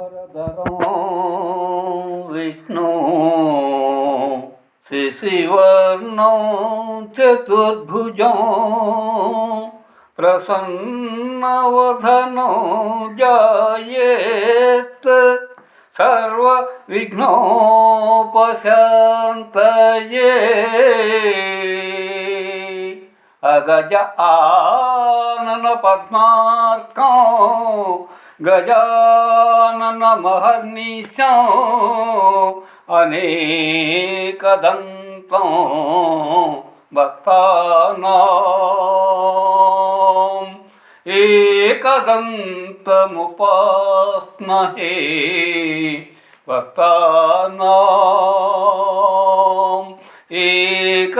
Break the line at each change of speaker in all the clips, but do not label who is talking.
వరదరం విష్ణు శశివర్ణం చతుర్భుజం ప్రసన్నవధనో జాయేత్ సర్వ గజ ఆనన పద్మార్కం గజానన మహర్నిశం అనేకదంతం భక్తానాం. ఏకదంతముపాస్మహే భక్తానా.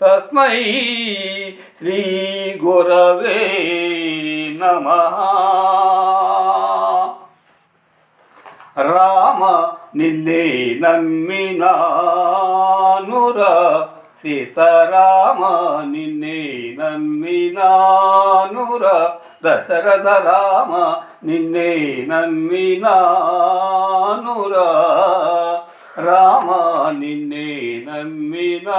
తస్మై శ్రీ గురవే నమ. రామ నిన్నే నమ్మినానుర సీతారామ నిన్నే నమ్మినానుర దశరథ రామ నిన్నే నమ్మినానుర రామ నిన్నే నమ్మినానుర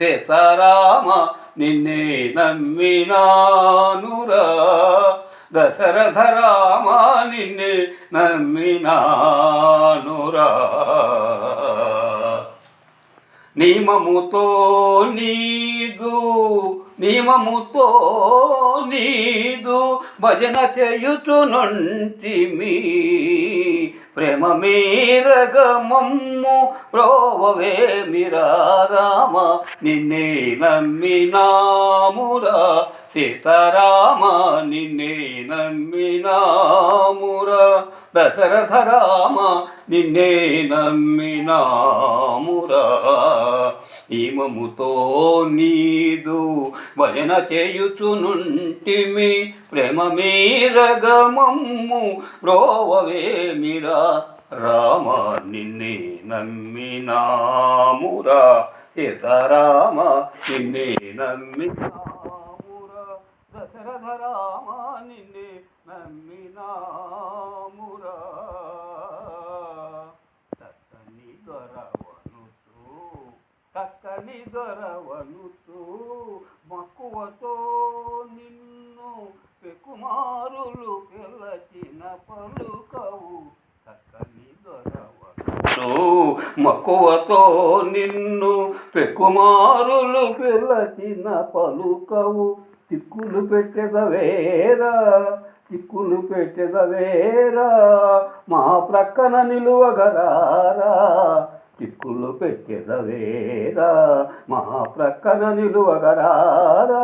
సీతారామ నిన్నే నమ్మినానుర దశరథ రామ నిన్నే నమ్మినానురా నియమముతో నీదు నియమముతో నీదు భజన చేయుచునుంటిమి. ప్రేమ మీరగమమ్ము ప్రోవవే మిరారామ నిన్నే నమ్మినామురా. సీతారామ నిన్నే నమ్మినామురా. దశరథ రామ నిన్నే నమ్మినామురా. నియమముతో నీదు భజన చేయుచునుంటిమి ప్రేమ మీరగమమ్ము రోవవే మీరా. రామ నిన్నే నమ్మినామురా. సీతారామ నిన్నే నమ్మినామురా. దశరథ రామ నిన్నే నమ్మినామురా చక్కని దొరవనుతూ చక్కని దొరవనుతూ మక్కువతో నిన్ను పెకుమారులు పిలచిన పలుకవు చక్కని దొరవనుతూ మక్కువతో నిన్ను పెకుమారులు పిలచిన పలుకవు. చిక్కులు పెట్టెదవేరా చిక్కులు పెట్టెదవేరా మా ప్రక్కన నిలువగరారా చిక్కులు పెట్టెదవేరా మా ప్రక్కన నిలువగరారా?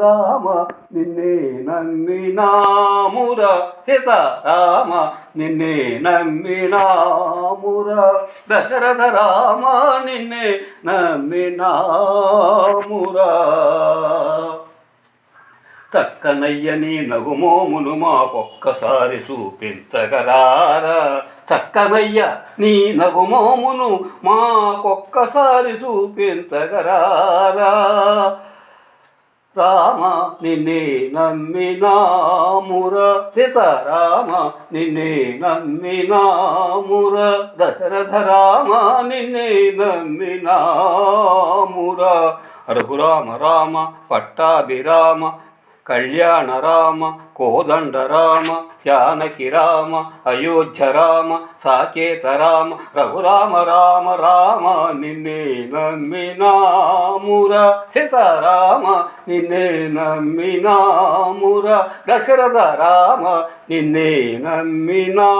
రామ నిన్నే నమ్మినామురా. సీత రామ నిన్నే నమ్మినామురా. దశరథ రామ నిన్నే నమ్మినామురా. చక్కనయ్యని నగుమోమును మాకొక్కసారి చూపించగరారా చక్కనయ్య నీ నగుమోమును మాకొక్కసారి చూపించగరారా రామ నిన్నే నమ్మినాముర. సీతారామ నిన్నే నమ్మినాముర. దశరథ రామ నిన్నే నమ్మినాముర. రఘురామ రామ పట్టాభిరామ కళ్యాణ రామ కోదండ రామ జానకి రామ అయోధ్య రామ సాకేత రామ రఘురామ రామ రామ నిన్నే నమ్మినాముర సీతారామ నిన్నే నమ్మినాముర దశరథ రామ నిన్నే నమ్మినామురా